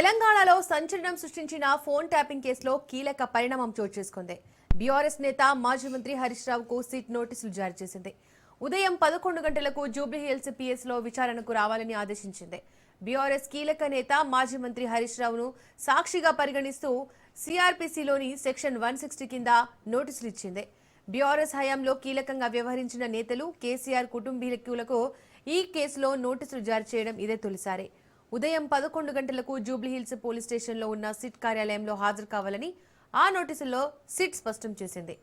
తెలంగాణలో సంచలనం సృష్టించిన ఫోన్ ట్యాపింగ్ కేసులో కీలక పరిణామం చోటు చేసుకుంది. బీఆర్ఎస్ నేత మాజీ మంత్రి హరీష్ రావుకు సిట్ నోటీసులు జారీ చేసింది. ఉదయం పదకొండు గంటలకు జూబ్లీహిల్స్ పిఎస్లో విచారణకు రావాలని ఆదేశించింది. బీఆర్ఎస్ కీలక నేత మాజీ మంత్రి హరీష్ రావును సాక్షిగా పరిగణిస్తూ సిఆర్పిసిలోని సెక్షన్ వన్ సిక్స్టీ కింద నోటీసులు ఇచ్చింది. బీఆర్ఎస్ హయాంలో కీలకంగా వ్యవహరించిన నేతలు కేసీఆర్ కుటుంబీకులకు ఈ కేసులో నోటీసులు జారీ చేయడం ఇదే తొలిసారి. ఉదయం పదకొండు గంటలకు జూబ్లీహిల్స్ పోలీస్ స్టేషన్లో ఉన్న సిట్ కార్యాలయంలో హాజరు కావాలని ఆ నోటీసుల్లో సిట్ స్పష్టం చేసింది.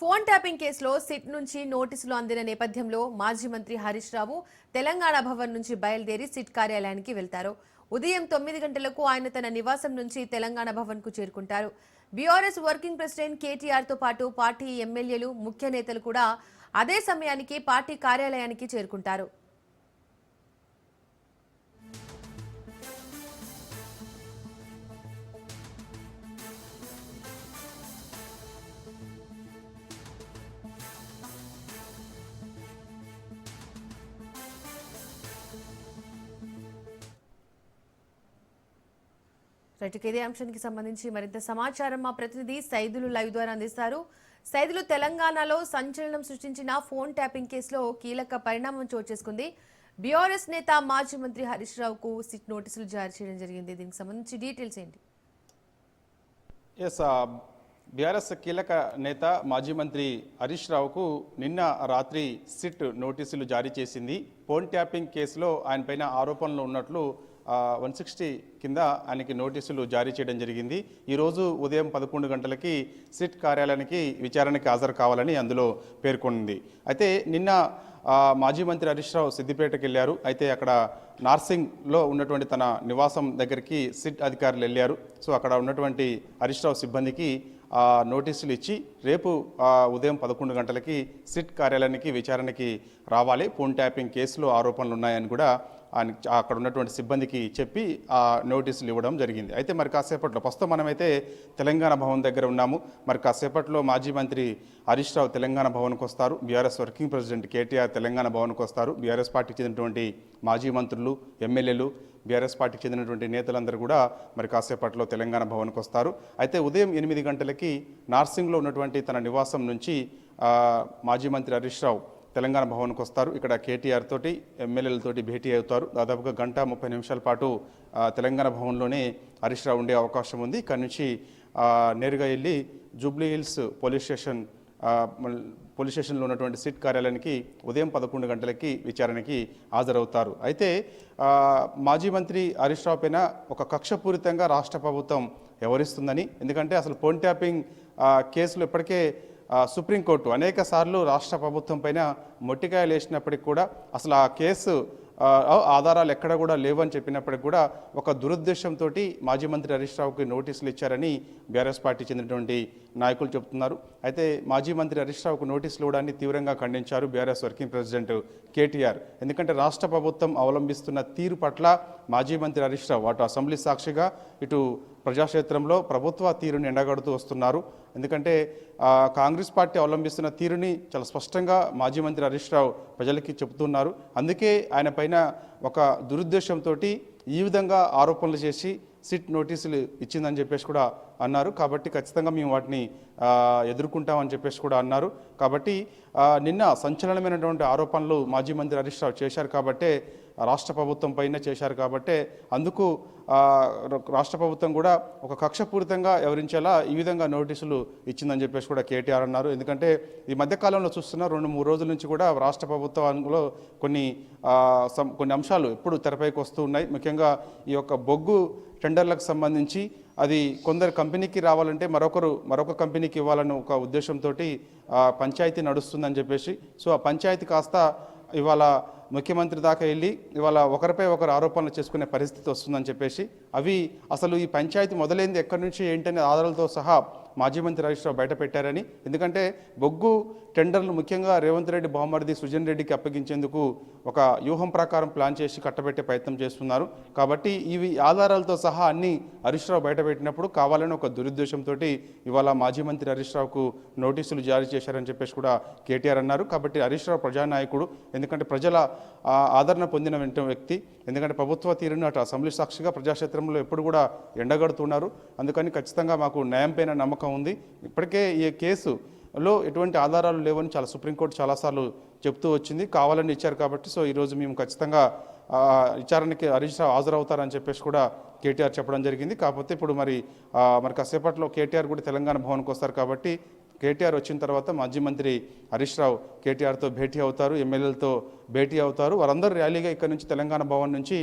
ఫోన్ ట్యాపింగ్ కేసులో సిట్ నుంచి నోటీసులు అందిన నేపథ్యంలో మాజీ మంత్రి హరీష్ రావు తెలంగాణ భవన్ నుంచి బయలుదేరి సిట్ కార్యాలయానికి వెళ్తారు. ఉదయం తొమ్మిది గంటలకు ఆయన తన నివాసం నుంచి తెలంగాణ భవన్కు చేరుకుంటారు. బీఆర్ఎస్ వర్కింగ్ ప్రెసిడెంట్ కేటీఆర్తో పాటు పార్టీ ఎమ్మెల్యేలు ముఖ్య నేతలు కూడా అదే సమయానికి పార్టీ కార్యాలయానికి చేరుకుంటారు. రైట్ ఇదే అంశానికి సంబంధించి మరింత సమాచారం మా ప్రతినిధి సైదులు లైవ్ ద్వారా అందిస్తారు. సైదులు తెలంగాణలో సంచలనం సృష్టించిన ఫోన్ ట్యాపింగ్ కేసులో కీలక పరిణామం చోటు చేసుకుంది. బీఆర్ఎస్ నేత మాజీ మంత్రి హరీష్ రావుకు సిట్ నోటీసులు జారీ చేయడం జరిగింది. దీనికి సంబంధించి డీటెయిల్స్ ఏంటి? ఎస్ బీఆర్ఎస్ కీలక నేత మాజీ మంత్రి హరీష్ రావుకు నిన్న రాత్రి సిట్ నోటీసులు జారీ చేసింది. ఫోన్ ట్యాపింగ్ కేసులో ఆయనపైన ఆరోపణలు ఉన్నట్లు వన్ సిక్స్టీ కింద ఆయనకి నోటీసులు జారీ చేయడం జరిగింది. ఈరోజు ఉదయం పదకొండు గంటలకి సిట్ కార్యాలయానికి విచారణకి హాజరు కావాలని అందులో పేర్కొంది. అయితే నిన్న మాజీ మంత్రి హరీష్ రావు సిద్దిపేటకి వెళ్ళారు. అయితే అక్కడ నార్సింగ్లో ఉన్నటువంటి తన నివాసం దగ్గరికి సిట్ అధికారులు వెళ్ళారు. సో అక్కడ ఉన్నటువంటి హరీష్ రావు సిబ్బందికి నోటీసులు ఇచ్చి రేపు ఉదయం పదకొండు గంటలకి సిట్ కార్యాలయానికి విచారణకి రావాలి. ఫోన్ ట్యాపింగ్ కేసులో ఆరోపణలు ఉన్నాయని కూడా అక్కడ ఉన్నటువంటి సిబ్బందికి చెప్పి ఆ నోటీసులు ఇవ్వడం జరిగింది. అయితే మరి కాసేపట్లో ప్రస్తుతం మనమైతే తెలంగాణ భవన్ దగ్గర ఉన్నాము. మరి కాసేపట్లో మాజీ మంత్రి హరీష్ రావు తెలంగాణ భవన్కి వస్తారు. BRS working president KTR Telangana భవన్కి వస్తారు. బీఆర్ఎస్ పార్టీకి చెందినటువంటి మాజీ మంత్రులు ఎమ్మెల్యేలు బీఆర్ఎస్ పార్టీకి చెందినటువంటి నేతలందరూ కూడా మరి కాసేపట్లో తెలంగాణ భవన్కి వస్తారు. అయితే ఉదయం ఎనిమిది గంటలకి నార్సింగ్లో ఉన్నటువంటి తన నివాసం నుంచి మాజీ మంత్రి హరీష్ రావు తెలంగాణ భవన్కి వస్తారు. ఇక్కడ కేటీఆర్ తోటి ఎమ్మెల్యేలతోటి భేటీ అవుతారు. దాదాపుగా గంట ముప్పై నిమిషాల పాటు తెలంగాణ భవన్లోనే హరీష్ రావు ఉండే అవకాశం ఉంది. ఇక్కడ నుంచి నేరుగా వెళ్ళి Jubilee Hills police station police స్టేషన్లో ఉన్నటువంటి సిట్ కార్యాలయానికి ఉదయం పదకొండు గంటలకి విచారణకి హాజరవుతారు. అయితే మాజీ మంత్రి హరీష్ రావు పైన ఒక కక్షపూరితంగా రాష్ట్ర ప్రభుత్వం వ్యవహరిస్తుందని ఎందుకంటే అసలు ఫోన్ ట్యాపింగ్ కేసులు ఇప్పటికే సుప్రీంకోర్టు అనేక సార్లు రాష్ట్ర ప్రభుత్వం పైన మొట్టికాయలు వేసినప్పటికి కూడా అసలు ఆ కేసు ఆధారాలు ఎక్కడ కూడా లేవని చెప్పినప్పటికి కూడా ఒక దురుద్దేశంతో మాజీ మంత్రి హరీష్ రావుకి నోటీసులు ఇచ్చారని బీఆర్ఎస్ పార్టీ చెందినటువంటి నాయకులు చెబుతున్నారు. అయితే మాజీ మంత్రి హరీష్ రావుకు నోటీసులు ఇవ్వడాన్ని తీవ్రంగా ఖండించారు బీఆర్ఎస్ వర్కింగ్ ప్రెసిడెంట్ కేటీఆర్. ఎందుకంటే రాష్ట్ర ప్రభుత్వం అవలంబిస్తున్న తీరు పట్ల మాజీ మంత్రి హరీష్ రావు అటు అసెంబ్లీ సాక్షిగా ఇటు ప్రజాక్షేత్రంలో ప్రభుత్వ తీరుని ఎండగడుతూ వస్తున్నారు. ఎందుకంటే కాంగ్రెస్ పార్టీ అవలంబిస్తున్న తీరుని చాలా స్పష్టంగా మాజీ మంత్రి హరీష్ రావు ప్రజలకి చెబుతున్నారు. అందుకే ఆయన పైన ఒక దురుద్దేశంతో ఈ విధంగా ఆరోపణలు చేసి సిట్ నోటీసులు ఇచ్చిందని చెప్పేసి కూడా అన్నారు. కాబట్టి ఖచ్చితంగా మేము వాటిని ఎదుర్కొంటామని చెప్పేసి కూడా అన్నారు. కాబట్టి నిన్న సంచలనమైనటువంటి ఆరోపణలు మాజీ మంత్రి హరీష్ రావు చేశారు కాబట్టే రాష్ట్ర ప్రభుత్వం పైన చేశారు కాబట్టే అందుకు రాష్ట్ర ప్రభుత్వం కూడా ఒక కక్షపూరితంగా వివరించేలా ఈ విధంగా నోటీసులు ఇచ్చిందని చెప్పేసి కూడా కేటీఆర్ అన్నారు. ఎందుకంటే ఈ మధ్యకాలంలో చూస్తున్న రెండు మూడు రోజుల నుంచి కూడా రాష్ట్ర ప్రభుత్వంలో కొన్ని సం- కొన్ని అంశాలు ఎప్పుడు తెరపైకి వస్తూ ఉన్నాయి. ముఖ్యంగా ఈ యొక్క బొగ్గు టెండర్లకు సంబంధించి అది కొందరు కంపెనీకి రావాలంటే మరొకరు మరొక కంపెనీకి ఇవ్వాలని ఒక ఉద్దేశంతో పంచాయతీ నడుస్తుందని చెప్పేసి సో ఆ పంచాయతీ కాస్త ఇవాళ ముఖ్యమంత్రి దాకా వెళ్ళి ఇవాళ ఒకరిపై ఒకరు ఆరోపణలు చేసుకునే పరిస్థితి వస్తుందని చెప్పేసి అవి అసలు ఈ పంచాయతీ మొదలైంది ఎక్కడి నుంచి ఏంటనే ఆధారాలతో సహా మాజీ మంత్రి హరీష్ రావు బయట పెట్టారని. ఎందుకంటే బొగ్గు టెండర్లు ముఖ్యంగా రేవంత్ రెడ్డి బహుమతి సుజన్ రెడ్డికి అప్పగించేందుకు ఒక వ్యూహం ప్రకారం ప్లాన్ చేసి కట్టబెట్టే ప్రయత్నం చేస్తున్నారు. కాబట్టి ఇవి ఆధారాలతో సహా అన్ని హరీష్ రావు బయటపెట్టినప్పుడు కావాలని ఒక దురుద్దేశంతో ఇవాళ మాజీ మంత్రి హరీష్ రావుకు నోటీసులు జారీ చేశారని చెప్పేసి కూడా కేటీఆర్ అన్నారు. కాబట్టి హరీష్ రావు ప్రజానాయకుడు. ఎందుకంటే ప్రజల ఆదరణ పొందిన వ్యక్తి. ఎందుకంటే ప్రభుత్వ తీరును అటు అసెంబ్లీ సాక్షిగా ప్రజాక్షేత్రంలో ఎప్పుడు కూడా ఎండగడుతున్నారు. అందుకని ఖచ్చితంగా మాకు న్యాయం పైన నమ్మకం ఉంది. ఇప్పటికే ఈ కేసు లో ఎటువంటి ఆధారాలు లేవని చాలా సుప్రీంకోర్టు చాలాసార్లు చెప్తూ వచ్చింది. కావాలని ఇచ్చారు కాబట్టి సో ఈరోజు మేము ఖచ్చితంగా విచారణకి హరీష్ రావు హాజరవుతారని చెప్పేసి కూడా కేటీఆర్ చెప్పడం జరిగింది. కాకపోతే ఇప్పుడు మరి మరి కాసేపట్లో కేటీఆర్ కూడా తెలంగాణ భవన్కి వస్తారు కాబట్టి కేటీఆర్ వచ్చిన తర్వాత మాజీ మంత్రి హరీష్ రావు కేటీఆర్తో భేటీ అవుతారు ఎమ్మెల్యేలతో భేటీ అవుతారు. వారందరూ ర్యాలీగా ఇక్కడ నుంచి తెలంగాణ భవన్ నుంచి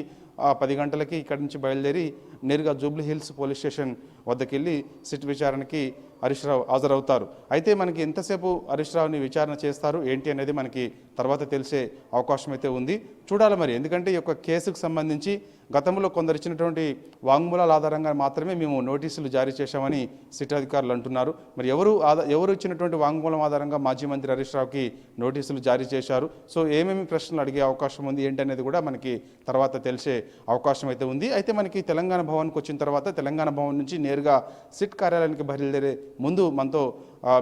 పది గంటలకి ఇక్కడి నుంచి బయలుదేరి నేరుగా జూబ్లీ హిల్స్ పోలీస్ స్టేషన్ వద్దకు వెళ్ళి సిట్ విచారణకి హరీష్ రావు హాజరవుతారు. అయితే మనకి ఎంతసేపు హరీష్ రావుని విచారణ చేస్తారు? ఏంటి అనేది మనకి తర్వాత తెలిసే అవకాశం అయితే ఉంది. చూడాలి మరి. ఎందుకంటే ఈ యొక్క కేసుకు సంబంధించి గతంలో కొందరు ఇచ్చినటువంటి వాంగ్మూలాల ఆధారంగా మాత్రమే మేము నోటీసులు జారీ చేశామని సిట్ అధికారులు అంటున్నారు. మరి ఎవరు ఎవరు ఇచ్చినటువంటి వాంగ్మూలం ఆధారంగా మాజీ మంత్రి హరీష్ రావుకి నోటీసులు జారీ చేశారు? సో ఏమేమి ప్రశ్నలు అడిగే అవకాశం ఉంది ఏంటనేది కూడా మనకి తర్వాత తెలిసే అవకాశం అయితే ఉంది. అయితే మనకి తెలంగాణ భవన్కి వచ్చిన తర్వాత తెలంగాణ భవన్ నుంచి నేరుగా సిట్ కార్యాలయానికి బయలుదేరే ముందు మనతో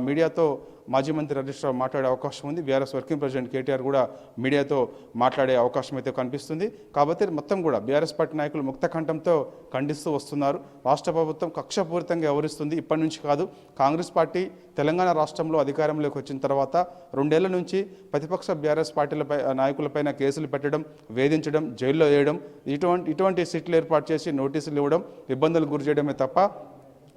మీడియాతో మాజీ మంత్రి హరీష్ రావు మాట్లాడే అవకాశం ఉంది. బీఆర్ఎస్ వర్కింగ్ ప్రెసిడెంట్ కేటీఆర్ కూడా మీడియాతో మాట్లాడే అవకాశం అయితే కనిపిస్తుంది. కాబట్టి మొత్తం కూడా బీఆర్ఎస్ పార్టీ నాయకులు ముక్త కంఠంతో ఖండిస్తూ వస్తున్నారు. రాష్ట్ర ప్రభుత్వం కక్షపూరితంగా వ్యవహరిస్తుంది. ఇప్పటి నుంచి కాదు కాంగ్రెస్ పార్టీ తెలంగాణ రాష్ట్రంలో అధికారంలోకి వచ్చిన తర్వాత రెండేళ్ళ నుంచి ప్రతిపక్ష బీఆర్ఎస్ పార్టీలపై నాయకులపైన కేసులు పెట్టడం వేధించడం జైల్లో వేయడం ఇటువంటి ఇటువంటి సిట్లు ఏర్పాటు చేసి నోటీసులు ఇవ్వడం ఇబ్బందులు గురి చేయడమే తప్ప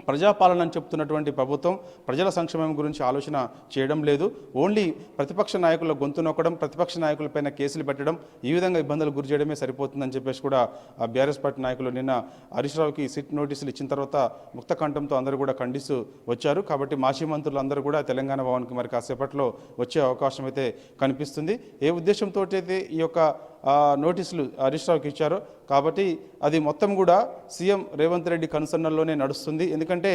ప్రజాపాలన అని చెప్తున్నటువంటి ప్రభుత్వం ప్రజల సంక్షేమం గురించి ఆలోచన చేయడం లేదు. ఓన్లీ ప్రతిపక్ష నాయకుల గొంతు నొక్కడం ప్రతిపక్ష నాయకులపైన కేసులు పెట్టడం ఈ విధంగా ఇబ్బందులు గురి చేయడమే సరిపోతుందని చెప్పేసి కూడా ఆ బీఆర్ఎస్ పార్టీ నాయకులు నిన్న హరీష్ రావుకి సిట్ నోటీసులు ఇచ్చిన తర్వాత ముక్త కంఠంతో అందరూ కూడా ఖండిస్తూ వచ్చారు. కాబట్టి మాజీ మంత్రులు అందరూ కూడా తెలంగాణ భవన్కి మరి కాసేపట్లో వచ్చే అవకాశం అయితే కనిపిస్తుంది. ఏ ఉద్దేశంతో అయితే ఈ యొక్క నోటీసులు హరీష్ రావుకి ఇచ్చారో. కాబట్టి అది మొత్తం కూడా సీఎం రేవంత్ రెడ్డి కన్సర్నల్లోనే నడుస్తుంది. ఎందుకంటే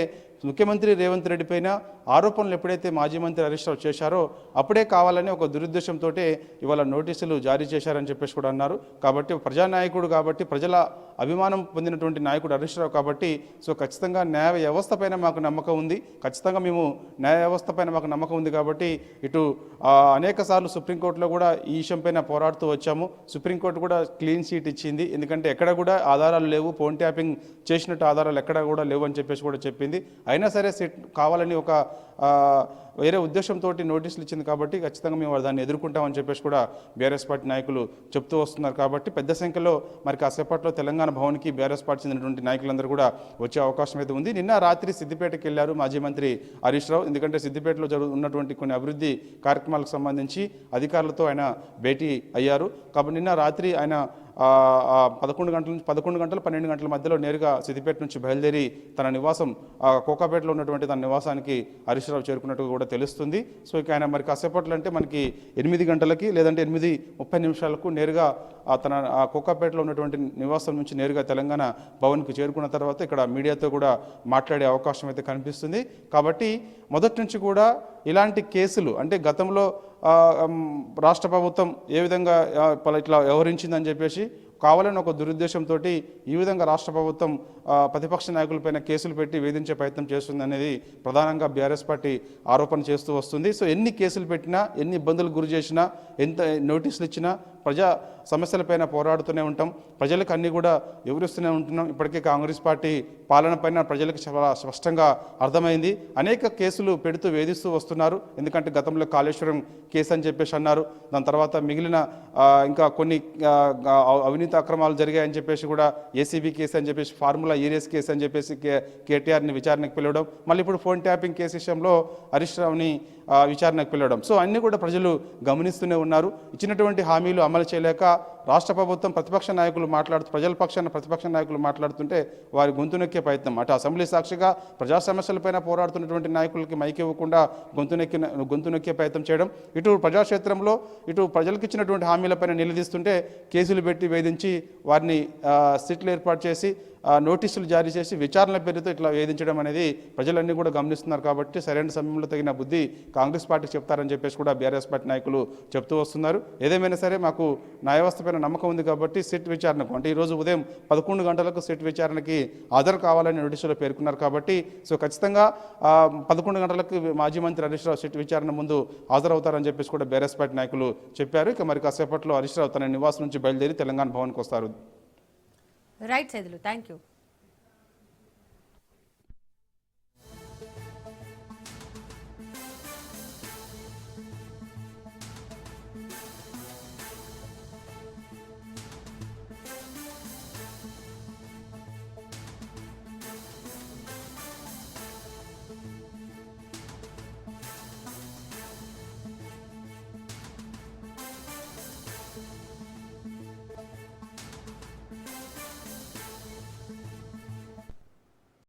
ముఖ్యమంత్రి రేవంత్ రెడ్డి పైన ఆరోపణలు ఎప్పుడైతే మాజీ మంత్రి హరీష్ రావు చేశారో అప్పుడే కావాలని ఒక దురుద్దేశంతో ఇవాళ నోటీసులు జారీ చేశారని చెప్పేసి కూడా అన్నారు. కాబట్టి ప్రజానాయకుడు కాబట్టి ప్రజల అభిమానం పొందినటువంటి నాయకుడు హరీష్ రావు కాబట్టి సో ఖచ్చితంగా న్యాయ వ్యవస్థ పైన మాకు నమ్మకం ఉంది. ఖచ్చితంగా మేము న్యాయ వ్యవస్థ పైన మాకు నమ్మకం ఉంది కాబట్టి ఇటు అనేక సార్లు సుప్రీంకోర్టులో కూడా ఈ విషయం పైన పోరాడుతూ వచ్చాము. సుప్రీంకోర్టు కూడా క్లీన్ సీట్ ఇచ్చింది. ఎందుకంటే ఎక్కడ కూడా ఆధారాలు లేవు. ఫోన్ ట్యాపింగ్ చేసినట్టు ఆధారాలు ఎక్కడ కూడా లేవు అని చెప్పేసి కూడా చెప్పింది. అయినా సరే సెట్ కావాలని ఒక వేరే ఉద్దేశంతో నోటీసులు ఇచ్చింది కాబట్టి ఖచ్చితంగా మేము దాన్ని ఎదుర్కొంటామని చెప్పేసి కూడా బీఆర్ఎస్ పార్టీ నాయకులు చెప్తూ వస్తున్నారు కాబట్టి పెద్ద సంఖ్యలో మరి కాసేపట్లో తెలంగాణ భవన్కి బీఆర్ఎస్ పార్టీ చెందినటువంటి నాయకులందరూ కూడా వచ్చే అవకాశం అయితే ఉంది. నిన్న రాత్రి సిద్దిపేటకి వెళ్ళారు మాజీ మంత్రి హరీష్ రావు. ఎందుకంటే సిద్దిపేటలో జరుగు ఉన్నటువంటి కొన్ని అభివృద్ధి కార్యక్రమాలకు సంబంధించి అధికారులతో ఆయన భేటీ అయ్యారు. కాబట్టి నిన్న రాత్రి ఆయన పదకొండు గంటల నుంచి పదకొండు గంటలు పన్నెండు గంటల మధ్యలో నేరుగా సిద్దిపేట నుంచి బయలుదేరి తన నివాసం ఆ, కోకాపేటలో ఉన్నటువంటి తన నివాసానికి హరీష్ రావు చేరుకున్నట్టు కూడా తెలుస్తుంది. సో ఇక ఆయన మరి కాసేపట్లో అంటే మనకి ఎనిమిది గంటలకి లేదంటే ఎనిమిది ముప్పై నిమిషాలకు నేరుగా తన ఆ కోకాపేటలో ఉన్నటువంటి నివాసం నుంచి నేరుగా తెలంగాణ భవన్కి చేరుకున్న తర్వాత ఇక్కడ మీడియాతో కూడా మాట్లాడే అవకాశం అయితే కనిపిస్తుంది. కాబట్టి మొదటి నుంచి కూడా ఇలాంటి కేసులు అంటే గతంలో రాష్ట్ర ప్రభుత్వం ఏ విధంగా ఇట్లా వ్యవహరించిందని చెప్పేసి కావాలని ఒక దురుద్దేశంతో ఈ విధంగా రాష్ట్ర ప్రభుత్వం ప్రతిపక్ష నాయకులపైన కేసులు పెట్టి వేధించే ప్రయత్నం చేస్తుంది అనేది ప్రధానంగా బీఆర్ఎస్ పార్టీ ఆరోపణ చేస్తూ వస్తుంది. సో ఎన్ని కేసులు పెట్టినా ఎన్ని ఇబ్బందులు గురి చేసినా ఎంత నోటీసులు ఇచ్చినా ప్రజా సమస్యలపైన పోరాడుతూనే ఉంటాం. ప్రజలకు అన్నీ కూడా వివరిస్తూనే ఉంటున్నాం. ఇప్పటికే కాంగ్రెస్ పార్టీ పాలన పైన ప్రజలకు చాలా స్పష్టంగా అర్థమైంది. అనేక కేసులు పెడుతూ వేధిస్తూ వస్తున్నారు. ఎందుకంటే గతంలో కాళేశ్వరం కేసు అని చెప్పేసి అన్నారు. దాని తర్వాత మిగిలిన ఇంకా కొన్ని అవినీతి అక్రమాలు జరిగాయని చెప్పేసి కూడా ఏసీబీ కేసు అని చెప్పేసి ఫార్ములా ఈరియస్ కేసు అని చెప్పేసి కే కేటీఆర్ని విచారణకు పిలవడం. మళ్ళీ ఇప్పుడు ఫోన్ ట్యాపింగ్ కేసు విషయంలో హరీష్ రావుని విచారణకు పిలవడం. సో అన్నీ కూడా ప్రజలు గమనిస్తూనే ఉన్నారు. ఇచ్చినటువంటి హామీలు అమలు చేయలేక が రాష్ట్ర ప్రభుత్వం ప్రతిపక్ష నాయకులు మాట్లాడుతూ ప్రజల పక్షాన ప్రతిపక్ష నాయకులు మాట్లాడుతుంటే వారి గొంతు నొక్కే ప్రయత్నం. అటు అసెంబ్లీ సాక్షిగా ప్రజా సమస్యలపైన పోరాడుతున్నటువంటి నాయకులకి మైక్ ఇవ్వకుండా గొంతు నొక్కి గొంతు నొక్కే ప్రయత్నం చేయడం. ఇటు ప్రజాక్షేత్రంలో ఇటు ప్రజలకు ఇచ్చినటువంటి హామీలపైన నిలదీస్తుంటే కేసులు పెట్టి వేధించి వారిని సిట్లు ఏర్పాటు చేసి నోటీసులు జారీ చేసి విచారణ పేరుతో ఇట్లా వేధించడం అనేది ప్రజలన్నీ కూడా గమనిస్తున్నారు కాబట్టి సరైన సమయంలో తగిన బుద్ధి కాంగ్రెస్ పార్టీకి చెప్తారని చెప్పేసి కూడా బీఆర్ఎస్ పార్టీ నాయకులు చెప్తూ వస్తున్నారు. ఏదేమైనా సరే మాకు న్యాయవస్థపై పైన నమ్మకం ఉంది కాబట్టి సిట్ విచారణకు అంటే ఈరోజు ఉదయం పదకొండు గంటలకు సిట్ విచారణకి హాజరు కావాలని నోటీసులో పేర్కొన్నారు కాబట్టి సో ఖచ్చితంగా పదకొండు గంటలకు మాజీ మంత్రి హరీష్ రావు సిట్ విచారణ ముందు హాజరవుతారని చెప్పేసి కూడా బేరస్పేట నాయకులు చెప్పారు. ఇక మరి కాసేపట్లో హరీష్ రావు తన నివాసం నుంచి బయలుదేరి తెలంగాణ భవన్కి వస్తారు. Right Saidulu thank you